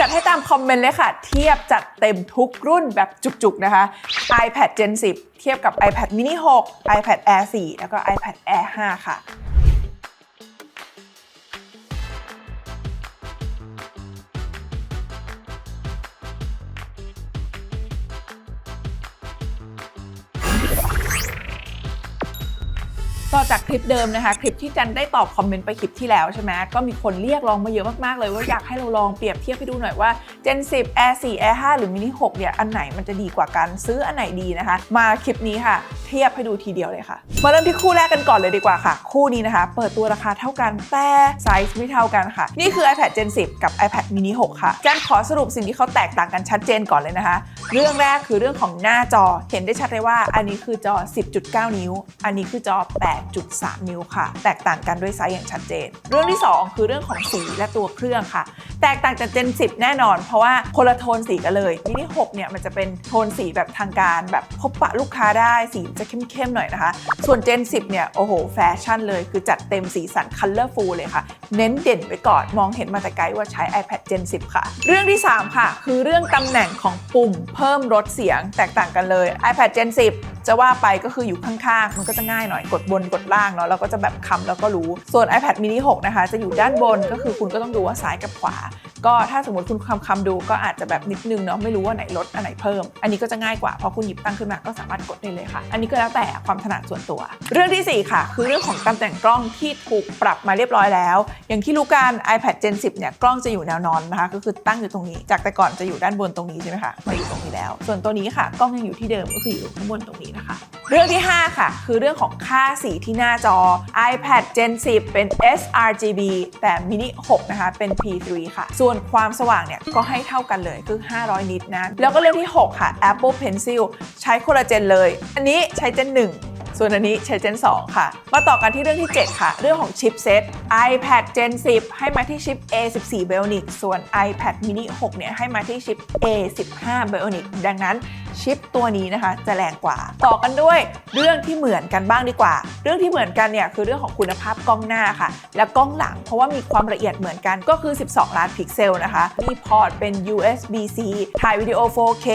จัดให้ตามคอมเมนต์เลยค่ะ เทียบจัดเต็มทุกรุ่นแบบจุกๆนะคะ iPad Gen 10 เทียบกับ iPad mini 6 iPad Air 4 แล้วก็ iPad Air 5 ค่ะ จากคลิปเดิมนะคะ คลิปที่จันได้ตอบคอมเมนต์ไปคลิปที่แล้วใช่ไหมก็มีคนเรียกร้องมาเยอะมากๆเลยว่าอยากให้เราลองเปรียบเทียบให้ดูหน่อยว่า Gen 10 Air 4 Air 5 หรือ Mini 6เนี่ยอันไหนมันจะดีกว่ากันซื้ออันไหนดีนะคะ มาคลิปนี้ค่ะ เทียบให้ดูทีเดียวเลยค่ะ มาเริ่มที่คู่แรกกันก่อนเลยดีกว่าค่ะ คู่นี้นะคะ เปิดตัวราคาเท่ากันแต่ไซส์ไม่เท่ากันค่ะ นี่คือ iPad Gen 10 กับ iPad mini 6 ค่ะจันขอสรุปสิ่งที่เขาแตกต่างกันชัดเจนก่อนเลยนะคะ เรื่องแรกคือเรื่องของหน้าจอเห็นได้ชัดเลยว่า อันนี้คือจอ 10.9 นิ้ว อันนี้คือจอ8.3นิ้วค่ะ แตกต่างกันด้วยไซส์อย่างชัดเจน เรื่องที่ 2 คือเรื่องของสีและตัวเครื่องค่ะ แตกต่างจาก Gen 10 แน่นอน เพราะว่าคนละโทนสีกันเลย Mini 6เนี่ยมันจะเป็นโทนสีแบบทางการแบบพบปะลูกค้าได้สีจะเข้มๆหน่อยนะคะ ส่วน Gen 10 เนี่ยโอ้โหแฟชั่นเลยคือจัดเต็มสีสัน colorful เลยค่ะ เน้นเด่นไว้ก่อนมองเห็นมาแต่ไกลว่าใช้ iPad Gen 10 ค่ะ เรื่องที่ 3 ค่ะ คือเรื่องตำแหน่งของปุ่มเพิ่มลดเสียงแตกต่างกันเลย iPad Gen 10จะว่าไปก็คืออยู่ข้างๆ มันก็จะง่ายหน่อยกดบนกดล่างเนาะเราก็จะแบบคำแล้วก็รู้ ส่วน iPad mini 6 นะคะ จะอยู่ด้านบนก็คือคุณก็ต้องดูว่าซ้ายกับขวา ก็ถ้าสมมติคุณคำคำดูก็อาจจะแบบนิดนึงเนาะไม่รู้ว่าไหนลดอันไหนเพิ่ม อันนี้ก็จะง่ายกว่าพอคุณหยิบตั้งขึ้นมาก็สามารถกดได้เลยค่ะ อันนี้ก็แล้วแต่ความถนัดส่วนตัว เรื่องที่ 4 ค่ะ คือเรื่องของตำแหน่งกล้องที่ถูกปรับมาเรียบร้อยแล้ว อย่างที่รู้กัน iPad Gen 10 เนี่ยกล้องจะอยู่แนวนอนนะคะ ก็คือตั้งอยู่ตรงนี้ จากแต่ก่อนจะอยู่ด้านบนตรงนี้ใช่ไหมคะมาอยู่ตรงนี้แล้ว ส่วนตัวนี้ค่ะกล้องยังอยู่ที่เดิมก็คืออยู่ข้างบนตรงนี้นะคะ เรื่องที่ 5 ค่ะ คือเรื่องของค่าสีที่หน้าจอ iPad Gen 10 เป็น sRGB แต่ mini 6 นะคะ เป็น P3 ค่ะ ส่วนความสว่างเนี่ยก็ให้เท่ากันเลยคือ 500 นิตนะ แล้วก็เรื่องที่ 6 ค่ะ Apple Pencil ใช้คนละเจนเลย อันนี้ใช้เจน 1ส่วนอันนี้ใช้ Gen 2 ค่ะ มาต่อกันที่เรื่องที่ 7 ค่ะ เรื่องของชิปเซต iPad Gen 10 ให้มาที่ชิป A14 Bionic ส่วน iPad mini 6 เนี่ยให้มาที่ชิป A15 Bionic ดังนั้นชิปตัวนี้นะคะจะแรงกว่า ต่อกันด้วยเรื่องที่เหมือนกันบ้างดีกว่า เรื่องที่เหมือนกันเนี่ยคือเรื่องของคุณภาพกล้องหน้าค่ะ และกล้องหลัง เพราะว่ามีความละเอียดเหมือนกันก็คือ 12 ล้านพิกเซลนะคะมีพอร์ตเป็น USB-C ถ่ายวิดีโอ 4K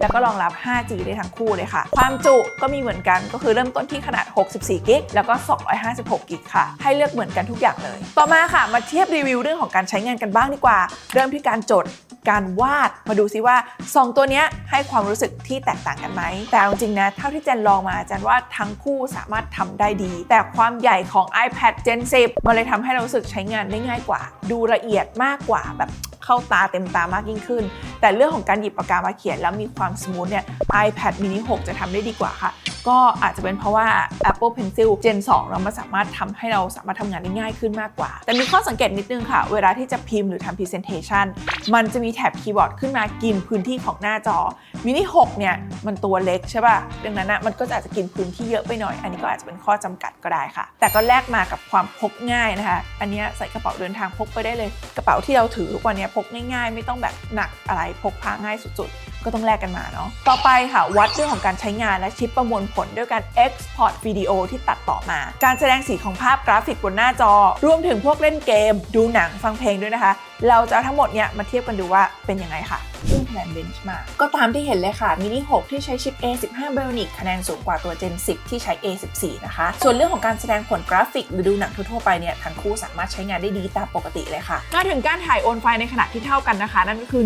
แล้วก็รองรับ 5G ได้ทั้งคู่เลยค่ะ ความจุก็มีเหมือนกันก็คือเริ่มต้นที่ขนาด 64 กิกแล้วก็ 256 กิกค่ะ ให้เลือกเหมือนกันทุกอย่างเลย ต่อมาค่ะมาเทียบรีวิวเรื่องของการใช้งานกันบ้างดีกว่า เริ่มที่การจด การวาดมาดูซิว่า 2 ตัวนี้ให้ความรู้สึกที่แตกต่างกันไหม แต่จริงนะ เท่าที่เจนลองมาเจนว่าทั้งคู่สามารถทำได้ดี แต่ความใหญ่ของ iPad Gen 10 มันเลยทำให้เรารู้สึกใช้งานได้ง่ายกว่า ดูละเอียดมากกว่าแบบเข้าตาเต็มตามากยิ่งขึ้น แต่เรื่องของการหยิบปากกามาเขียนแล้วมีความสมูทเนี่ย iPad mini 6 จะทำได้ดีกว่าค่ะ ก็อาจจะเป็นเพราะว่า Apple Pencil Gen 2 เรามันสามารถทำให้เราสามารถทำงานได้ง่ายขึ้นมากกว่า แต่มีข้อสังเกตนิดนึงค่ะ เวลาที่จะพิมพ์หรือทำ Presentation มันจะมีแท็บคีย์บอร์ดขึ้นมากินพื้นที่ของหน้าจอ Mini 6 เนี่ย มันตัวเล็กใช่ป่ะ ดังนั้นนะมันก็อาจจะกินพื้นที่เยอะไปหน่อย อันนี้ก็อาจจะเป็นข้อจำกัดก็ได้ค่ะ แต่ก็แลกมากับความพกง่ายนะคะ อันนี้ใส่กระเป๋าเดินทางพกไปได้เลย กระเป๋าที่เราถือทุกวันนี้พกง่ายๆ ไม่ต้องแบบหนักอะไรพกพาง่ายสุดๆ ก็ต้องแลกกันมาเนาะต่อไปค่ะ วัดเรื่องของการใช้งานและชิปประมวลผลด้วยการ export วิดีโอที่ตัดต่อมา การแสดงสีของภาพกราฟิกบนหน้าจอ รวมถึงพวกเล่นเกม ดูหนังฟังเพลงด้วยนะคะ เราจะเอาทั้งหมดเนี่ยมาเทียบกันดูว่าเป็นยังไงค่ะซึ่งคะแนนเบนช์มาก็ตามที่เห็นเลยค่ะ Mini 6ที่ใช้ชิป A15 Bionic คะแนนสูงกว่าตัว Gen 10 ที่ใช้ A14 นะคะ ส่วนเรื่องของการแสดงผลกราฟิกหรือดูหนังทั่วๆไปเนี่ยทั้งคู่สามารถใช้งานได้ดีตามปกติเลยค่ะมาถึงการถ่ายโอนไฟล์ในขนาดที่เท่ากันนะคะ นั่นก็คือ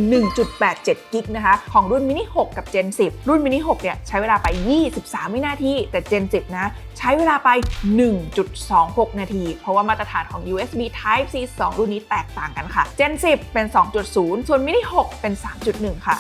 1.87 กิกนะคะของรุ่น Mini 6กับ Gen 10 รุ่น Mini 6เนี่ยใช้เวลาไป 23 วินาที แต่ Gen 10 นะใช้เวลาไป 1.26 นาที เพราะว่ามาตรฐานของ USB Type C 2 รุ่นนี้แตกต่างกันค่ะ Gen Gen10 เป็น 2.0 ส่วน Mini 6 เป็น 3.1 ค่ะ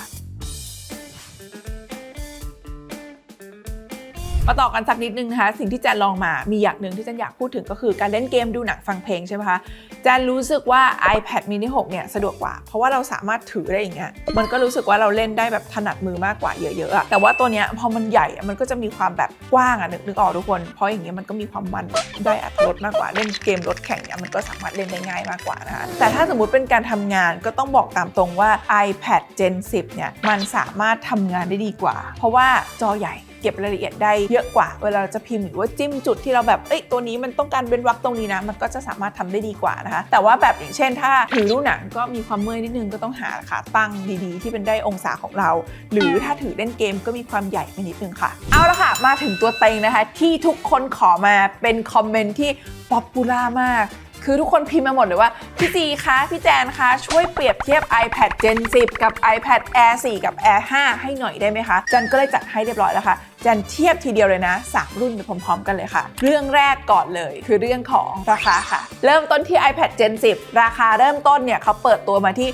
มาต่อกันสักนิดนึงนะคะสิ่งที่แจนลองมามีอย่างหนึ่งที่แจนอยากพูดถึงก็คือการเล่นเกมดูหนังฟังเพลงใช่ไหมคะแจนรู้สึกว่า iPad mini 6 เนี่ยสะดวกกว่า เพราะว่าเราสามารถถือได้อย่างเงี้ยมันก็รู้สึกว่าเราเล่นได้แบบถนัดมือมากกว่าเยอะๆอะแต่ว่าตัวเนี้ยพอมันใหญ่มันก็จะมีความแบบกว้างอะนึกนึกออกทุกคน เพราะอย่างเงี้ยมันก็มีความมันได้อัตรสมากกว่าเล่นเกมรถแข่งเนี่ยมันก็สามารถเล่นได้ง่ายมากกว่านะคะแต่ถ้าสมมุติเป็นการทำงานก็ต้องบอกตามตรงว่า iPad Gen 10 เนี่ยมันสามารถทำงานได้ดีกว่า เพราะว่าจอใหญ่ เก็บรายละเอียดได้เยอะกว่า เวลาเราจะพิมพ์หรือว่าจิ้มจุดที่เราแบบเอ้ยตัวนี้มันต้องการเว้นวรรคตรงนี้นะ มันก็จะสามารถทำได้ดีกว่านะคะ แต่ว่าแบบอย่างเช่น ถ้าถือรูหนังก็มีความเมื่อยนิดนึงก็ต้องหาขาตั้งดีๆ ที่เป็นได้องศาของเรา หรือถ้าถือเล่นเกมก็มีความใหญ่ไปนิดนึงค่ะ เอาละค่ะ มาถึงตัวเต็งนะคะ ที่ทุกคนขอมาเป็นคอมเมนต์ที่ป๊อปปูล่ามากคือทุกคนพิมพ์มาหมดเลยว่า พี่จีคะ พี่แจนคะ ช่วยเปรียบเทียบ iPad Gen 10 กับ iPad Air 4 กับ Air 5 ให้หน่อยได้ไหมคะ จันก็เลยจัดให้เรียบร้อยแล้วค่ะ จันเทียบทีเดียวเลยนะ3รุ่นไปพร้อมๆ กันเลยค่ะ เรื่องแรกก่อนเลยคือเรื่องของราคาค่ะ เริ่มต้นที่ iPad Gen 10 ราคาเริ่มต้นเนี่ยเขาเปิดตัวมาที่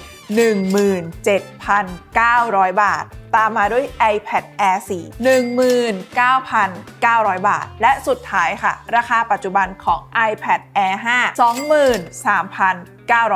17,900 บาท ตามมาด้วย iPad Air 4 19,900 บาท และสุดท้ายค่ะ ราคาปัจจุบันของ iPad Air 5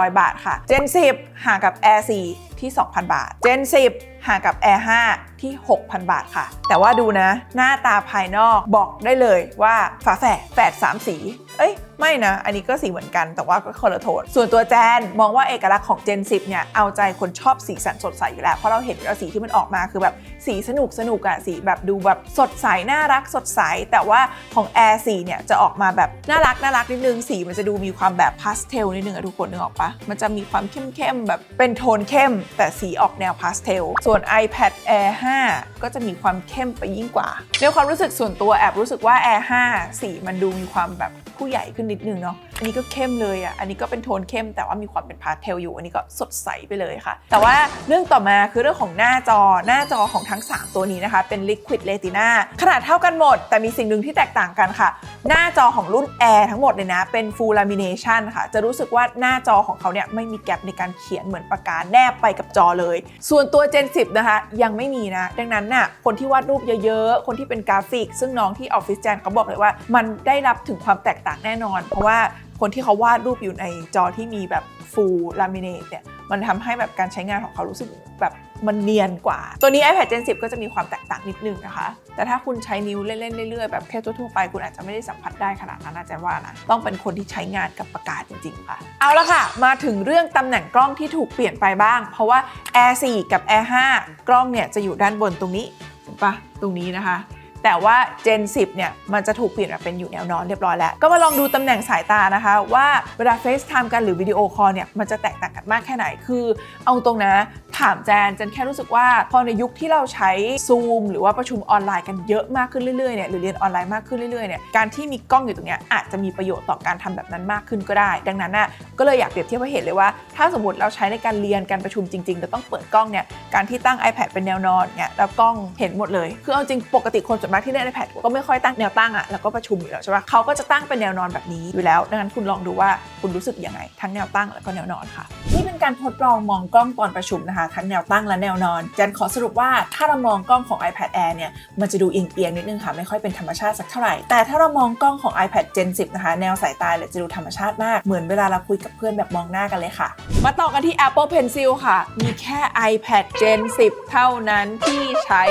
23,900 บาทค่ะ Gen 10 ห่างกับ Air 4 ที่ 2,000 บาท Gen 10 ห่างกับ Air 5ที่ 6,000 บาทค่ะ แต่ว่าดูนะ หน้าตาภายนอกบอกได้เลยว่าฝาแฝดแฝด3สีเอ้ยไม่นะ อันนี้ก็สีเหมือนกันแต่ว่าก็คนละโทน ส่วนตัวแจนมองว่าเอกลักษณ์ของ Gen 10 เนี่ย เอาใจคนชอบสีสันสดใสอยู่แล้ว เพราะเราเห็นว่าสีที่มันออกมาคือแบบสีสนุกสนุกอะสีแบบดูแบบสดใส น่ารักสดใส แต่ว่าของ Air 4เนี่ย จะออกมาแบบ น่ารักน่ารักนิดนึง สีมันจะดูมีความแบบพาสเทลนิดนึงอะทุกคนนึกออกปะมันจะมีความเข้มๆแบบเป็นโทนเข้ม แต่สีออกแนวพาสเทลส่วน iPad Air 5 ก็จะมีความเข้มไปยิ่งกว่า ในความรู้สึกส่วนตัวแอบรู้สึกว่า Air 5 สีมันดูมีความแบบผู้ใหญ่ขึ้นนิดนึงเนาะ อันนี้ก็เข้มเลยอะ อันนี้ก็เป็นโทนเข้ม แต่ว่ามีความเป็นพาสเทลอยู่ อันนี้ก็สดใสไปเลยค่ะ แต่ว่าเรื่องต่อมาคือเรื่องของหน้าจอ หน้าจอของทั้ง 3 ตัวนี้นะคะ เป็น Liquid Retina ขนาดเท่ากันหมด แต่มีสิ่งหนึ่งที่แตกต่างกันค่ะ หน้าจอของรุ่น Air ทั้งหมดเลยนะ เป็น Full Lamination ค่ะ จะรู้สึกว่าหน้าจอของเขาเนี่ยไม่มีแกลบในการเขียนเหมือนปากกาแนบไปกับจอเลย ส่วนตัว Gen 10 นะคะยังไม่มีนะ ดังนั้นน่ะคนที่วาดรูปเยอะๆ คนที่เป็นกราฟิก ซึ่งน้องที่ออฟฟิศแจนเขาบอกเลยว่า มันได้รับถึงความแตกต่างแน่นอน เพราะว่าคนที่เขาวาดรูปอยู่ในจอที่มีแบบฟูลลามิเนตเนี่ยมันทำให้แบบการใช้งานของเขารู้สึกแบบ มันเนียนกว่า ตัวนี้ iPad Gen 10 ก็จะมีความแตกต่างนิดนึงนะคะ แต่ถ้าคุณใช้นิ้วเล่นๆเรื่อยๆแบบแค่ทั่วๆไปคุณอาจจะไม่ได้สัมผัสได้ขนาดนั้นนะแจะว่านะต้องเป็นคนที่ใช้งานกับปากกาจริงๆค่ะ เอาละค่ะ มาถึงเรื่องตำแหน่งกล้องที่ถูกเปลี่ยนไปบ้าง เพราะว่า Air 4 กับ Air 5 กล้องเนี่ยจะอยู่ด้านบนตรงนี้เห็นปะตรงนี้นะคะ แต่ว่า Gen 10 เนี่ย มันจะถูกเปลี่ยนมาเป็นอยู่แนวนอนเรียบร้อยแล้ว ก็มาลองดูตำแหน่งสายตานะคะ ว่าเวลา FaceTime กันหรือวิดีโอคอลเนี่ย มันจะแตกต่างกันมากแค่ไหน คือเอาตรงนะ ถามแจน แจนแค่รู้สึกว่าพอในยุคที่เราใช้ Zoom หรือว่าประชุมออนไลน์กันเยอะมากขึ้นเรื่อยๆเนี่ยหรือเรียนออนไลน์มากขึ้นเรื่อยๆเนี่ยการที่มีกล้องอยู่ตรงเนี้ยอาจจะมีประโยชน์ต่อการทำแบบนั้นมากขึ้นก็ได้ ดังนั้นน่ะก็เลยอยากเปรียบเทียบให้เห็นเลยว่า ถ้าสมมติเราใช้ในการเรียนการประชุมจริงๆเราต้องเปิดกล้องเนี่ยการที่ตั้ง iPad เป็นแนวนอนเนี่ยแล้วกล้องเห็นหมดเลย คือเอาจริงปกติคนส่วนมากที่เล่น iPad ก็ไม่ค่อยตั้งแนวตั้งอะแล้วก็ประชุมอยู่แล้วใช่ปะเขาก็จะตั้งเป็นแนวนอนแบบนี้อยู่แล้ว ดังนั้นคุณลองดูว่าคุณรู้สึกยังไงทั้งแนวตั้งแล้วก็แนวนอนค่ะนี่ เป็นการทดลองมองกล้องตอนประชุมนะคะ ทั้งแนวตั้งและแนวนอนจันขอสรุปว่าถ้าเรามองกล้องของ iPad Air เนี่ยมันจะดูเอียงๆนิดนึงค่ะ ไม่ค่อยเป็นธรรมชาติสักเท่าไหร่ แต่ถ้าเรามองกล้องของ iPad Gen 10 นะคะ แนวสายตาเนี่ยจะดูธรรมชาติมาก เหมือนเวลาเราคุยกับเพื่อนแบบมองหน้ากันเลยค่ะ มาต่อกันที่ Apple Pencil ค่ะ มีแค่ iPad Gen 10 เท่านั้นที่ใช้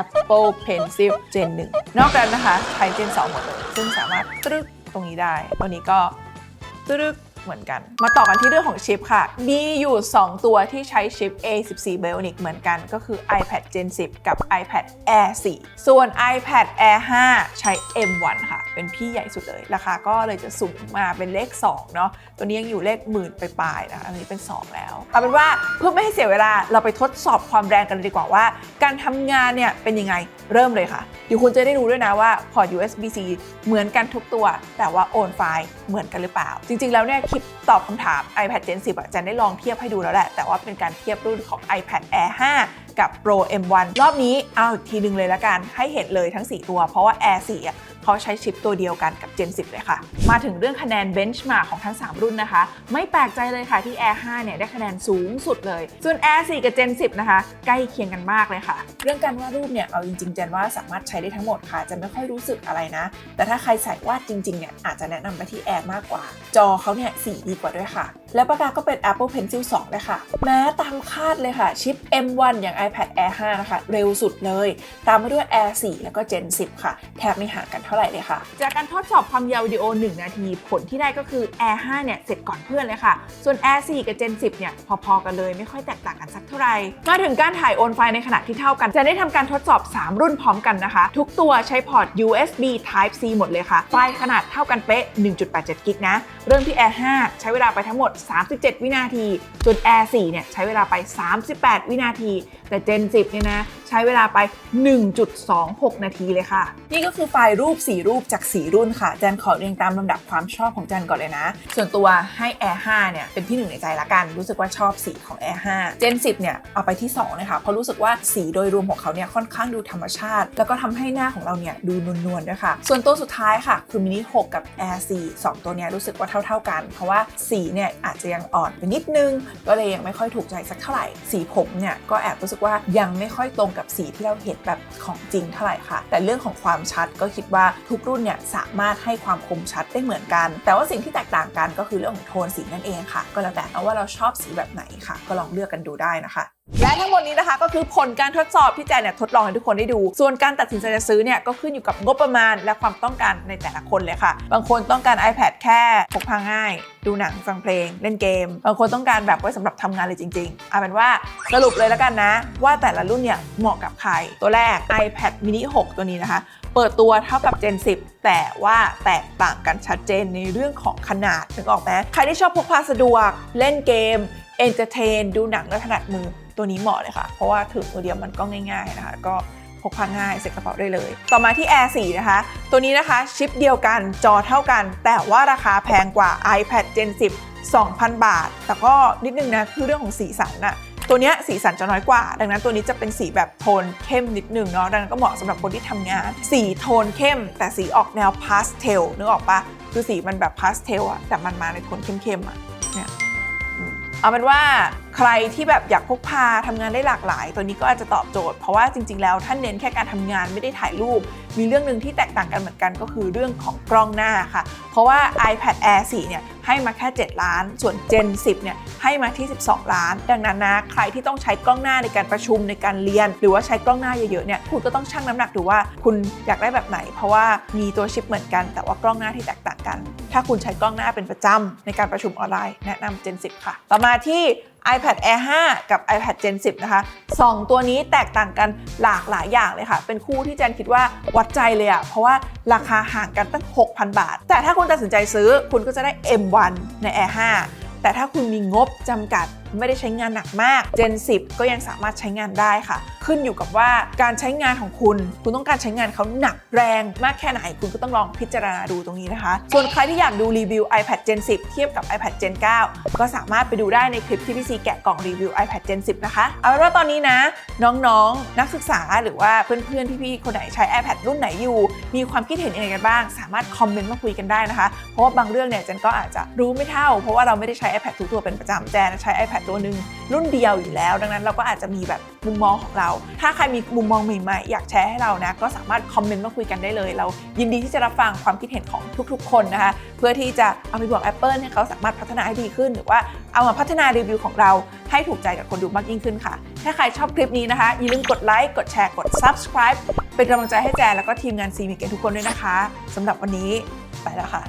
Apple Pencil Gen 1 นอกจากนั้นนะคะใช้ Gen 2 หมดเลยซึ่งสามารถตรึกตรงนี้ได้ตัวนี้ก็ตรึก เหมือนกัน มาต่อกันที่เรื่องของชิปค่ะ มีอยู่ 2 ตัวที่ใช้ชิป A14 Bionic เหมือนกันก็คือ iPad Gen 10 กับ iPad Air 4 ส่วน iPad Air 5 ใช้ M1 ค่ะ เป็นพี่ใหญ่สุดเลย ราคาก็เลยจะสูงมาเป็นเลข 2 เนาะตัวนี้ยังอยู่เลขหมื่นไปปลายนะคะอันนี้เป็น 2 แล้ว เอาเป็นว่าเพื่อไม่ให้เสียเวลาเราไปทดสอบความแรงกันดีกว่าว่า การทำงานเนี่ยเป็นยังไงเริ่มเลยค่ะเดี๋ยวคุณจะได้รู้ด้วยนะว่าพอร์ต USB-C เหมือนกันทุกตัว แต่ว่าโอนไฟล์เหมือนกันหรือเปล่า จริง ๆ แล้วเนี่ยคลิปตอบคำถาม iPad Gen 10อะจะได้ลองเทียบให้ดูแล้วแหละ แต่ว่าเป็นการเทียบรุ่นของ iPad Air 5 กับ Pro M1 รอบนี้เอาอีกทีหนึ่งเลยละกันให้เห็นเลยทั้ง 4 ตัว เพราะว่า Air 4อะ เขาใช้ชิปตัวเดียวกันกับ Gen 10 เลยค่ะ มาถึงเรื่องคะแนน Benchmark ของทั้ง 3 รุ่นนะคะ ไม่แปลกใจเลยค่ะที่ Air 5 เนี่ยได้คะแนนสูงสุดเลย ส่วน Air 4 กับ Gen 10 นะคะ ใกล้เคียงกันมากเลยค่ะ เรื่องการวาดรูปเนี่ยเอาจริงๆ เจนว่าสามารถใช้ได้ทั้งหมดค่ะ จะไม่ค่อยรู้สึกอะไรนะ แต่ถ้าใครใส่วาดจริงๆ เนี่ยอาจจะแนะนำไปที่ Air มากกว่า จอเขาเนี่ยสีดีกว่าด้วยค่ะ และปากกาก็เป็น Apple Pencil 2เลยค่ะ แม้ตามคาดเลยค่ะชิป M1 อย่าง iPad Air 5 นะคะ เร็วสุดเลย ตามมาด้วย Air 4 แล้วก็ Gen 10 ค่ะ แทบไม่ห่างกันเท่าไหร่เลยค่ะ จากการทดสอบความยาววิดีโอ 1 นาที ผลที่ได้ก็คือ Air 5 เนี่ย เสร็จก่อนเพื่อนเลยค่ะ ส่วน Air 4 กับ Gen 10 เนี่ย พอๆกันเลยไม่ค่อยแตกต่างกันสักเท่าไหร่มาถึงการถ่ายโอนไฟล์ในขณะที่เท่ากัน จะได้ทำการทดสอบ 3 รุ่นพร้อมกันนะคะ ทุกตัวใช้พอร์ต USB Type C หมดเลยค่ะ ไฟล์ขนาดเท่ากันเป๊ะ 1.87 กิกนะ เริ่มที่ Air 5 ใช้เวลาไปทั้งหมด 37 วินาที ส่วน Air 4 เนี่ยใช้เวลาไป 38 วินาที แต่ Gen 10เนี่ยนะใช้เวลาไป 1.26 นาทีเลยค่ะ นี่ก็คือไฟล์รูป 4 รูปจาก 4 รุ่นค่ะแจนขอเรียงตามลำดับความชอบของแจนก่อนเลยนะ ส่วนตัวให้ Air 5เนี่ยเป็นที่หนึ่งในใจละกัน รู้สึกว่าชอบสีของ Air 5 Gen 10เนี่ยเอาไปที่2เลยค่ะเพราะรู้สึกว่าสีโดยรวมของเขาเนี่ยค่อนข้างดูธรรมชาติ แล้วก็ทำให้หน้าของเราเนี่ยดูนวลๆด้วยค่ะ ส่วนตัวสุดท้ายค่ะ คือ Mini 6 กับ Air 4 2 ตัวเนี้ยรู้สึกว่าเท่า ๆกัน เพราะว่าสีเนี่ยอาจจะยังอ่อนไปนิดนึง ก็เลยยังไม่ค่อยถูกใจสักเท่าไหร่สีผมเนี่ยก็แอบรู้สึกว่ายังไม่ค่อยตรงกับสีที่เราเห็นแบบของจริงเท่าไหร่ค่ะ แต่เรื่องของความชัดก็คิดว่าทุกรุ่นเนี่ยสามารถให้ความคมชัดได้เหมือนกัน แต่ว่าสิ่งที่แตกต่างกันก็คือเรื่องของโทนสีนั่นเองค่ะ ก็แล้วแต่เอาว่าเราชอบสีแบบไหนค่ะ ก็ลองเลือกกันดูได้นะคะ และทั้งหมดนี้นะคะก็คือผลการทดสอบที่แจนเนี่ยทดลองให้ทุกคนได้ดู ส่วนการตัดสินใจจะซื้อเนี่ยก็ขึ้นอยู่กับงบประมาณและความต้องการในแต่ละคนเลยค่ะ บางคนต้องการ iPad แค่พกพาง่าย ดูหนังฟังเพลง เล่นเกม บางคนต้องการแบบไว้สำหรับทำงานเลยจริงๆเอาเป็นว่าสรุปเลยแล้วกันนะ ว่าแต่ละรุ่นเนี่ยเหมาะกับใคร ตัวแรก iPad mini 6 ตัวนี้นะคะ เปิดตัวเท่ากับ Gen 10 แต่ว่าแตกต่างกันชัดเจนในเรื่องของขนาดถึงออกไหมใครที่ชอบพกพาสะดวกเล่นเกมเอนเตอร์เทนดูหนังและถนัดมือ ตัวนี้เหมาะเลยค่ะ เพราะว่าถือมือเดียวมันก็ง่าย ๆนะคะ ก็พกพาง่ายใส่กระเป๋าได้เลย ต่อมาที่ Air 4 นะคะ ตัวนี้นะคะชิปเดียวกันจอเท่ากัน แต่ว่าราคาแพงกว่า iPad Gen 10 2,000 บาท แต่ก็นิดนึงนะคือเรื่องของสีสันน่ะตัวนี้สีสันจะน้อยกว่า ดังนั้นตัวนี้จะเป็นสีแบบโทนเข้มนิดนึงเนาะดังนั้นก็เหมาะสำหรับคนที่ทำงาน สีโทนเข้ม แต่สีออกแนวพาสเทลนึกออกปะคือสีมันแบบพาสเทลอะแต่มันมาในโทนเข้มๆอะเนี่ยเอาเป็นว่าใครที่แบบอยากพกพาทำงานได้หลากหลาย ตัวนี้ก็อาจจะตอบโจทย์ เพราะว่าจริง ๆ แล้วท่านเน้นแค่การทำงานไม่ได้ถ่ายรูป มีเรื่องหนึ่งที่แตกต่างกันเหมือนกันก็คือเรื่องของกล้องหน้าค่ะ เพราะว่า iPad Air 4 เนี่ยให้มาแค่ 7 ล้าน ส่วน Gen 10 เนี่ยให้มาที่ 12 ล้าน ดังนั้นนะใครที่ต้องใช้กล้องหน้าในการประชุมในการเรียน หรือว่าใช้กล้องหน้าเยอะๆเนี่ยคุณก็ต้องชั่งน้ำหนักดูว่าคุณอยากได้แบบไหน เพราะว่ามีตัวชิปเหมือนกัน แต่ว่ากล้องหน้าที่แตกต่างกัน ถ้าคุณใช้กล้องหน้าเป็นประจำในการประชุมออนไลน์แนะนำ Gen 10 ค่ะ ต่อมาที่ iPad Air 5 กับ iPad Gen 10 นะคะ 2 ตัวนี้แตกต่างกันหลากหลายอย่างเลยค่ะ เป็นคู่ที่แจนคิดว่าวัดใจเลยอะเพราะว่าราคาห่างกันตั้ง 6,000 บาท แต่ถ้าคุณตัดสินใจซื้อคุณก็จะได้ M1 ใน Air 5 แต่ถ้าคุณมีงบจำกัด ไม่ได้ใช้งานหนักมาก Gen 10 ก็ยังสามารถใช้งานได้ค่ะ ขึ้นอยู่กับว่าการใช้งานของคุณ คุณต้องการใช้งานเขาหนักแรงมากแค่ไหน คุณก็ต้องลองพิจารณาดูตรงนี้นะคะ ส่วนใครที่อยากดูรีวิว iPad Gen 10 เทียบกับ iPad Gen 9 ก็สามารถไปดูได้ในคลิปที่พี่ซีแกะกล่องรีวิว iPad Gen 10 นะคะ เอาว่าตอนนี้นะ น้องๆนักศึกษาหรือว่าเพื่อนๆพี่ๆคนไหนใช้ iPad รุ่นไหนอยู่ มีความคิดเห็นยังไงกันบ้าง สามารถคอมเมนต์มาคุยกันได้นะคะ เพราะว่าบางเรื่องเนี่ยเจนก็อาจจะรู้ไม่เท่า เพราะว่าเราไม่ได้ใช้ iPad ทุกตัวเป็นประจำแจนใช้ iPad ตัวหนึ่งรุ่นเดียวอยู่แล้ว ดังนั้นเราก็อาจจะมีแบบมุมมองของเรา ถ้าใครมีมุมมองใหม่ๆอยากแชร์ให้เรานะก็สามารถคอมเมนต์มาคุยกันได้เลย เรายินดีที่จะรับฟังความคิดเห็นของทุกๆ คนนะคะ เพื่อที่จะเอาไปบอก Apple ให้เขาสามารถพัฒนาให้ดีขึ้น หรือว่าเอามาพัฒนารีวิวของเราให้ถูกใจกับคนดูมากยิ่งขึ้นค่ะ ถ้าใครชอบคลิปนี้นะคะอย่าลืมกดไลค์กดแชร์กด subscribe เป็นกำลังใจให้แจนแล้วก็ทีมงานซีมิเกนทุกคนด้วยนะคะสำหรับวันนี้ไปแล้วค่ะ